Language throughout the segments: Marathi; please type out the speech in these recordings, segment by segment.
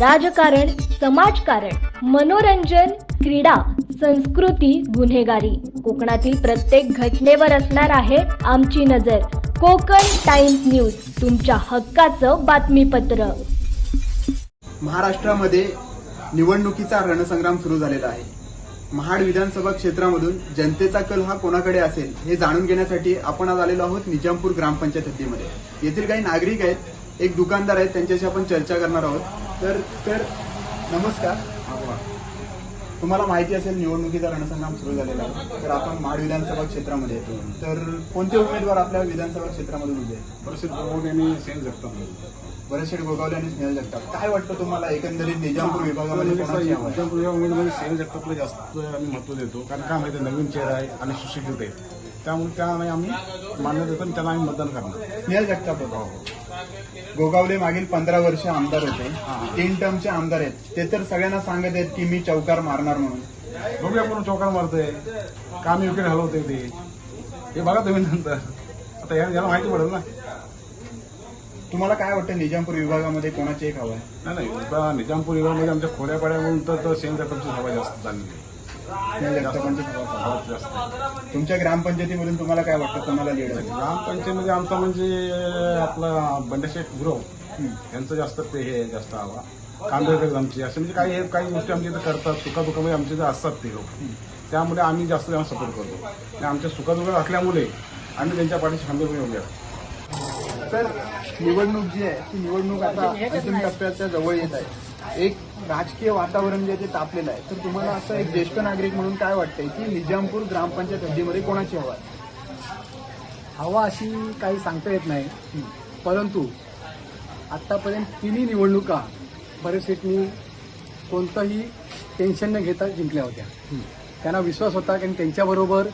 राजकारण समाजकारण मनोरंजन क्रीडा संस्कृती गुन्हेगारी. कोकणातील प्रत्येक घटनेवर असणार आहे आमची नजर. कोकण टाइम्स न्यूज तुमच्या हक्काचं बातमीपत्र. महाराष्ट्रामध्ये निवडणुकीचा रणसंग्राम सुरू झालेला आहे. महाड विधानसभा क्षेत्रामधून जनतेचा कल हा कोणाकडे असेल हे जाणून घेण्यासाठी आपण आज आलेलो आहोत निजामपूर ग्रामपंचायत हद्दीमध्ये. येथील काही नागरिक आहेत एक दुकानदार आहेत त्यांच्याशी आपण चर्चा करणार आहोत. तर सर नमस्कार. तुम्हाला माहिती असेल निवडणुकीचा रणसंग्राम सुरू झालेला आहे. तर आपण महाड विधानसभा क्षेत्रामध्ये येतो. तर कोणते उमेदवार आपल्या विधानसभा क्षेत्रामधून उभे आहेत? परिषद प्रमुख यांनी सेन जगताप. बरेचसे गोगावले आणि स्नेहल जगताप. काय वाटतं तुम्हाला? एकंदरीत निजामपूर विभागामध्ये? निजामपूर विभागामध्ये सेन जगतापला जास्त आम्ही महत्त्व देतो. कारण काय माहिती आहे, नवीन चेहरा आहे आणि सुशिक्षित आहे. त्यामुळे त्यांना आम्ही मान्य देतो आणि त्यांना आम्ही मतदान करणार. स्नेहल जगताप होता गोगावले मागील पंधरा वर्ष आमदार होते. तीन टर्मचे आमदार आहेत. ते तर सगळ्यांना सांगत आहेत की मी चौकार मारणार म्हणून. बघूया आपण चौकार मारतोय. का आम्ही विकेट हलवतोय ते. हे बघा तुम्ही नंतर. आता याला माहिती पडेल ना. तुम्हाला काय वाटतं निजामपूर विभागामध्ये कोणाची एक हवा आहे? नाही नाही. निजामपूर विभागामध्ये आमच्या खोड्या पाड्यावरून तर सेन जगतापची हवा जास्त झालेली आहे. हवा जास्त. आहे. तुमच्या ग्रामपंचायतीमधून तुम्हाला काय वाटतं? कोणाला लीड आहे ग्रामपंचायतीमध्ये आमचा म्हणजे आपला बंडशेठ गुरव यांचं जास्त ते हे आहे, जास्त हवा कांदळकर आमची. असे म्हणजे काही हे- काही गोष्टी आमच्या इथं करतात. सुखादुखामध्ये आमचे जे असतात ते लोक. त्यामुळे आम्ही जास्त त्यांना सपोर्ट करतो. आणि आमच्या सुखादुखात असल्यामुळे आम्ही त्यांच्या पाठीशी खंबीरपणे उभे आहोत तर निवडणूक जी आहे ती निवडणूक आता अंतिम टप्प्याच्या जवळ येत आहे. एक राजकीय वातावरण जे ते तापलेलं आहे. तर तुम्हाला असं एक ज्येष्ठ नागरिक म्हणून काय वाटतंय की निजामपूर ग्रामपंचायत हद्दीमध्ये कोणाची हवा आहे? हवा अशी काही सांगता येत नाही. परंतु आत्तापर्यंत तिन्ही निवडणुका बरेचसेटनी कोणतंही टेन्शन न घेता जिंकल्या होत्या. त्यांना विश्वास होता की त्यांच्याबरोबर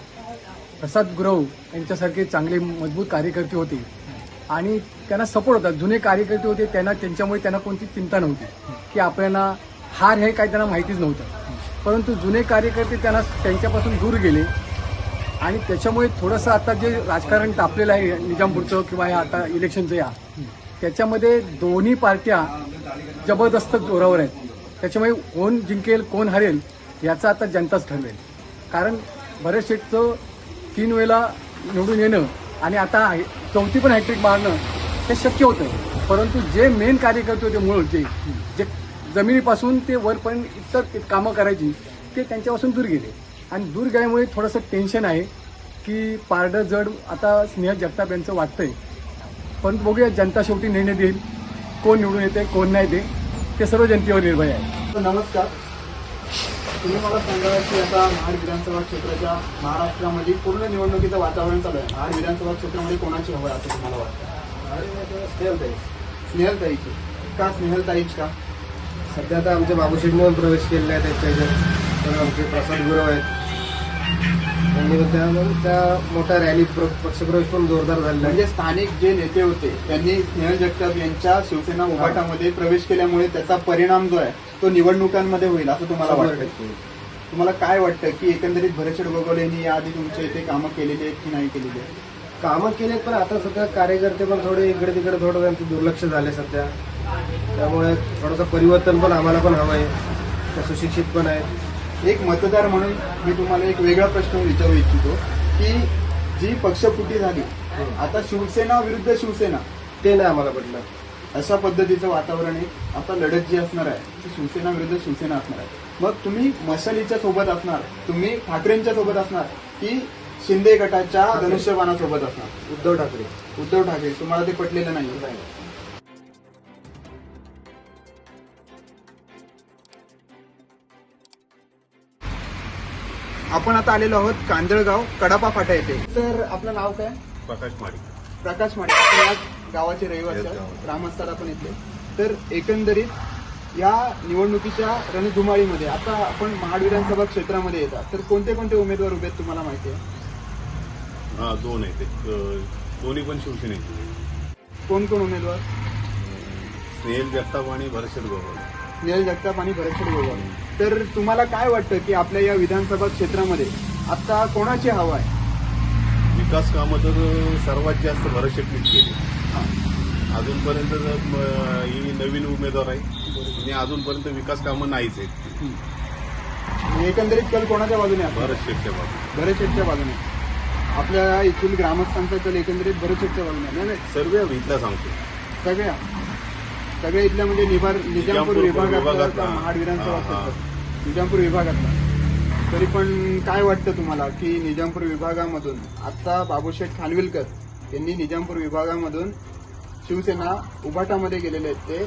प्रसाद गुरव यांच्यासारखे चांगले मजबूत कार्यकर्ते होते. आणि त्यांना सपोर्ट होता जुने कार्यकर्ते होते त्यांना त्यांच्यामुळे त्यांना कोणती चिंता नव्हती. की आपल्याला हार हे काय त्यांना माहितीच नव्हतं. परंतु जुने कार्यकर्ते त्यांना त्यांच्यापासून दूर गेले. आणि त्याच्यामुळे थोडंसं आता जे राजकारण तापलेलं आहे निजामपूरचं किंवा या आता इलेक्शनचं या त्याच्यामध्ये दोन्ही पार्ट्या जबरदस्त जोरावर आहेत. त्याच्यामुळे कोण जिंकेल कोण हरेल याचं आता जनताच ठरवेल. कारण बरेच तीन वेळेला निवडून येणं आणि आता चौथी पण हॅट्रिक मारणं हे शक्य होतं. परंतु जे मेन कार्यकर्ते होते मूळ जे जमिनीपासून ते वरपर्यंत इतर कामं करायची ते त्यांच्यापासून दूर गेले. आणि दूर गेल्यामुळे थोडंसं टेन्शन आहे की पारडं जड आता स्नेह जगताप यांचं वाटतंय. परंतु बघूया जनता शेवटी निर्णय देईल. कोण निवडून येते कोण नाही ते. ते सर्व जनतेवर निर्भय आहे. नमस्कार. तुम्ही मला सांगा की आता महाड विधानसभा क्षेत्राच्या महाराष्ट्रामध्ये पूर्ण निवडणुकीचं वातावरण चालू आहे. महाड विधानसभा क्षेत्रामध्ये कोणाची हवं आहे असं तुम्हाला वाटतं? स्नेहलताई. स्नेहलताईची. का स्नेहलताईच का? सध्या आता आमच्या बाबूशेठने पण प्रवेश केलेला आहे त्यांच्या पण आमचे प्रसाद गुरव आहेत. त्यांनी पण त्या मोठ्या प्र- पक्षप्रवेश पण जोरदार झालेला आहे. म्हणजे स्थानिक जे नेते होते त्यांनी स्नेहल जगताप यांच्या शिवसेना उभाटामध्ये प्रवेश केल्यामुळे त्याचा परिणाम जो आहे तो निवडणुकांमध्ये होईल असं तुम्हाला वाटतं. तुम्हाला काय वाटतं की एकंदरीत भरतशेठ गोगोले यांनी याआधी तुमच्या इथे कामं केलेली आहेत की नाही केलेली आहेत? कामं केलेत पण आता सध्या कार्यकर्ते पण थोडे इकडे तिकडे थोडं त्यांचं दुर्लक्ष झाले सध्या. त्यामुळे थोडंसं परिवर्तन पण आम्हाला पण हवं आहे सुशिक्षित पण आहेत. एक मतदार म्हणून मी तुम्हाला एक वेगळा प्रश्न विचारू इच्छितो की जी पक्षफुटी झाली आता शिवसेना विरुद्ध शिवसेना ते नाही आम्हाला पटलं अशा पद्धतीचं वातावरण आहे. आता लढत जी असणार आहे ती शिवसेना विरुद्ध शिवसेना असणार आहे. मग तुम्ही मशालीच्या सोबत असणार तुम्ही ठाकरेंच्या सोबत असणार की शिंदे गटाच्या धनुष्यबाणासोबत असणार? उद्धव ठाकरे. उद्धव ठाकरे. तुम्हाला ते पटलेलं नाही. आपण आता आलेलो आहोत कांदळगाव कडापा फाटा येथे. तर आपलं नाव काय? प्रकाश माडी प्रकाश माडे आपण या गावाचे रहिवासी आहोत. ग्रामस्थात आपण इथले तर एकंदरीत या निवडणुकीच्या रणधुमाळीमध्ये आता आपण महाड विधानसभा क्षेत्रामध्ये येतात तर कोणते कोणते उमेदवार उभे आहेत तुम्हाला माहिती आहे? हा दोन आहेत एक अ, दोन्ही पण शिवसेनेचे. कोण कोण उमेदवार? स्नेहल जगताप आणि भरशेट गोगावले. स्नेहल जगताप आणि भरतशेठ गोगावले. तर तुम्हाला काय वाटतं की आपल्या या विधानसभा क्षेत्रामध्ये आता कोणाची हवा आहे? विकास कामं तर सर्वात जास्त भरशेटनीच केली अजूनपर्यंत ही नवीन उमेदवार आहे. आणि अजूनपर्यंत विकास कामं नाहीच आहेत. एकंदरीत कल कोणाच्या बाजूने आहे? बरंच शेतच्या बाबतीत भरत शेठच्या बाजूने. आपल्या इथून ग्रामस्थांचा कल एकंदरीत भरत शेठच्या बाजूने. नाही नाही. सर्व इथला सांगतो. सगळ्या. सगळ्या इथल्या म्हणजे निभार निजामपूर. का महाड विधानसभा निजामपूर विभागातला. तरी पण काय वाटतं तुम्हाला की निजामपूर विभागामधून आता बाबूशेठ खानविलकर यांनी निजामपूर विभागामधून शिवसेना उभाटामध्ये गेलेले आहेत ते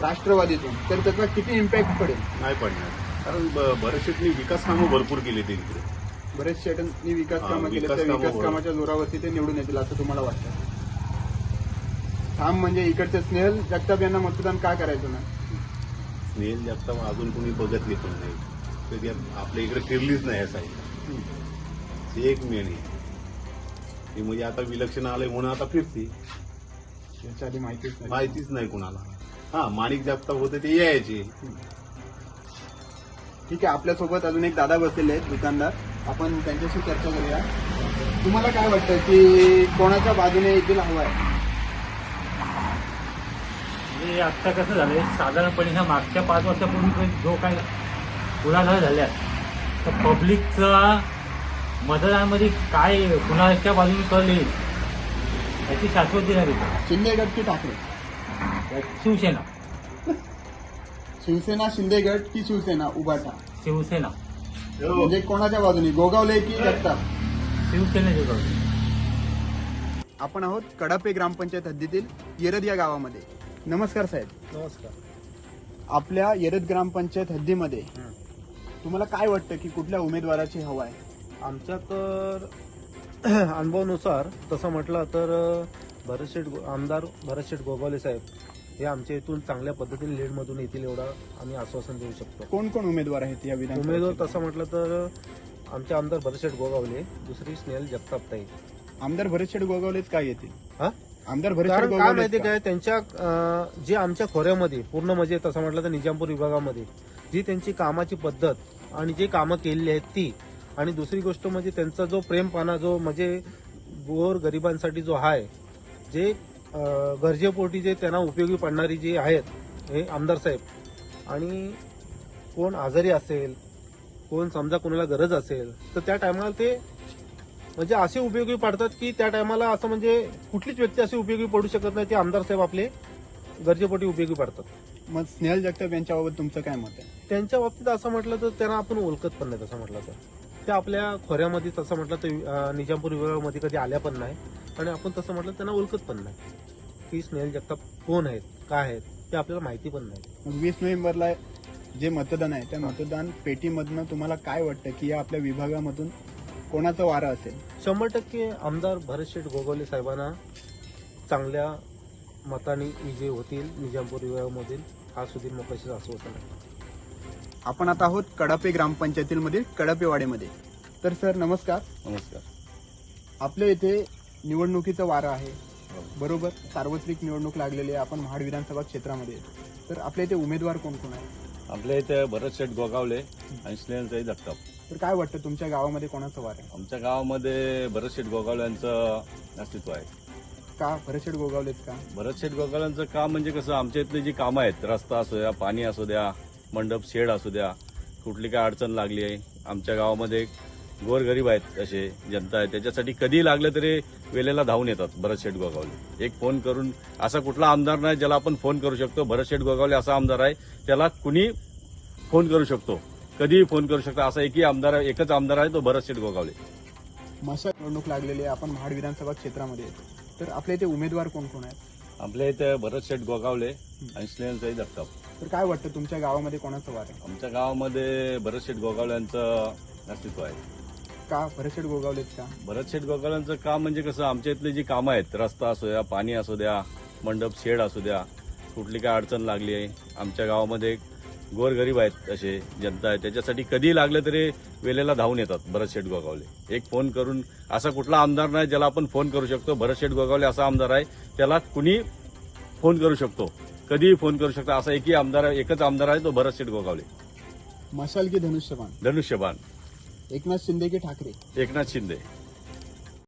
राष्ट्रवादीतून? तर त्याचा किती इम्पॅक्ट पडेल? नाही पडणार. कारण बरेच शेतनी विकास कामं भरपूर केली ते बरेच शेटांनी विकास कामं केले कामं विकास. कामाच्या जोरावरती ते निवडून येतील असं तुम्हाला वाटतं? ठाम म्हणजे इकडचे स्नेहल जगताप यांना मतदान का करायचं ना? स्नेहल जगताप अजून कोणी बघितली पण नाही. कधी आपल्या इकडे फिरलीच नाही या साईडला. ते एक मेन आहे. ती म्हणजे आता विलक्षण आलंय म्हणून आता फिरती. याच्या आधी माहितीच नाही. माहितीच नाही कुणाला. हा माणिक जगताप होते ते यायचे. ठीक आहे आपल्यासोबत अजून एक दादा बसलेले आहेत दुकानदार. आपण त्यांच्याशी चर्चा करूया. तुम्हाला काय वाटतं की कोणाच्या बाजूने येथील हवा आहे? म्हणजे आत्ता कसं झालंय साधारणपणे ह्या मागच्या पाच वर्षापूर्वी जो काय कुणाला झाल्या तर पब्लिकचा मतदानामध्ये काय कुणाच्या बाजूने कल येईल याची शाश्वती नाही देत. शिंदे गट की ठाकरे? शिवसेना. शिवसेना शिंदे गट की शिवसेना उभाटा शिवसेना. म्हणजे कोणाच्या बाजूने? गोगावले की जगताप? शिवसेनेचे बाजू आपण आहोत कडापे ग्रामपंचायत हद्दीतील येरद या गावामध्ये. नमस्कार साहेब. नमस्कार. आपल्या येरद ग्रामपंचायत हद्दीमध्ये तुम्हाला काय वाटतं की कुठल्या उमेदवाराची हवा आहे? आमच्या तर अनुभवानुसार तसं म्हटलं तर भरतशेठ गो- आमदार भरतशेठ गोगावले साहेब हे आमच्या इथून चांगल्या पद्धतीने लीडमधून येतील एवढा आम्ही आश्वासन देऊ शकतो. कोण कोण उमेदवार आहेत या विधान उमेदवार तसं म्हटलं तर आमचे आमदार भरतशेठ गोगावले दुसरी स्नेहल जगतापताई आमदार भरतशेठ गोगावलेच काय येतील? हा? आमदार भरतशेठ कारण काय गोगावलेच माहिती का? काय त्यांच्या अं, जे आमच्या खोऱ्यामध्ये पूर्ण म्हणजे तसं म्हटलं तर निजामपूर विभागामध्ये जी त्यांची कामाची पद्धत आणि जे कामं केलेली आहेत ती आणि दुसरी गोष्ट म्हणजे त्यांचा जो प्रेमपाना जो म्हणजे गोर गरिबांसाठी जो आहे जे अं, गरजेपोटी जे त्यांना उपयोगी पडणारी जी आहेत हे आमदार साहेब आणि कोण आजारी असेल कोण समजा कोणाला गरज असेल तर त्या टायमाला ते म्हणजे असे उपयोगी पडतात की त्या टायमाला असं म्हणजे कुठलीच व्यक्ती अशी उपयोगी पडू शकत नाही ते आमदार साहेब आपले गरजेपोटी उपयोगी पडतात. मग स्नेहल जगताप यांच्याबाबत तुमचं काय मत आहे? त्यांच्या बाबतीत असं म्हटलं तर त्यांना आपण ओळखत पण नाही तसं म्हटलं तर. ते आपल्या खोऱ्यामध्ये तसं म्हटलं तर निजामपूर विभागामध्ये कधी आल्या पण नाही. आणि आपण तसं म्हटलं त्यांना ओळखत पण नाही. की स्नेहल जगताप कोण आहेत काय आहेत ते आपल्याला माहिती पण नाही. वीस नोव्हेंबरला जे मतदान आहे त्या मतदान पेटीमधनं तुम्हाला काय वाटतं की या आपल्या विभागामधून कोणाचा वारा असेल? शंभर टक्के आमदार भरतशेठ गोगावले साहेबांना चांगल्या मताने विजय होतील निजामपूर विभागामधील हा सुधीर मोकाशीचा आश्वासन आहे आपण आता आहोत कडापे ग्रामपंचायतीमधील कडापेवाडीमध्ये तर सर नमस्कार. नमस्कार. आपल्या इथे निवडणुकीचा वारा आहे. बरोबर सार्वत्रिक निवडणूक लागलेली आहे. आपण महाड विधानसभा क्षेत्रामध्ये आहे. तर आपल्या इथे उमेदवार कोण कोण आहे आपल्या इथे भरत शेठ गोगावले आणि स्नेहलचाही जगताप तर काय वाटतं तुमच्या गावामध्ये कोणाचं वार आहे? आमच्या गावामध्ये भरत शेठ गोगावले यांचं अस्तित्व आहे. का? भरतशेठ गोगावलेत का? भरत शेठ गोगावल्यांचं काम म्हणजे कसं आमच्या इथली जी कामं आहेत रस्ता असू द्या पाणी असू द्या मंडप शेड असू द्या कुठली काय अडचण लागली आहे आमच्या गावामध्ये गोरगरीब आहेत असे जनता आहे. त्याच्यासाठी कधी लागलं तरी वेळेला धावून येतात भरत शेठ गोगावले. एक फोन करून असा कुठला आमदार नाही ज्याला आपण फोन करू शकतो. भरत शेठ गोगावले असा आमदार आहे त्याला कुणी फोन करू शकतो. कधीही फोन करू शकतो. असा एकही आमदार एकच आमदार आहे तो भरत शेठ गोगावले. मशा निवडणूक लागलेली आहे. आपण महाड विधानसभा क्षेत्रामध्ये. तर आपल्या इथे उमेदवार कोण कोण आहेत? आपल्या इथे भरत शेठ गोगावले आणि स्नेहलचाही जगताप तर काय वाटतं तुमच्या गावामध्ये कोणाचं वार आहे? आमच्या गावामध्ये भरत शेठ गोगावल्यांचं अस्तित्व आहे. का? भरतशेठ गोगावलेत का? भरत शेठ गोगावल्यांचं काम म्हणजे कसं आमच्या इथली जी कामं आहेत रस्ता असू द्या पाणी असू द्या मंडप शेड असू द्या कुठली काय अडचण लागली आहे आमच्या गावामध्ये गोरगरीब आहेत असे जनता आहे. त्याच्यासाठी कधी लागलं तरी वेळेला धावून येतात भरत शेठ गोगावले. एक फोन करून असा कुठला आमदार नाही ज्याला आपण फोन करू शकतो. भरत शेठ गोगावले असा आमदार आहे त्याला कुणी फोन करू शकतो. कधीही फोन करू शकतो. असा एकही आमदार एकच आमदार आहे तो भरत शेठ गोगावले. मशाल की धनुष्यबाण. धनुष्यबाण. एकनाथ शिंदे की ठाकरे? एकनाथ शिंदे.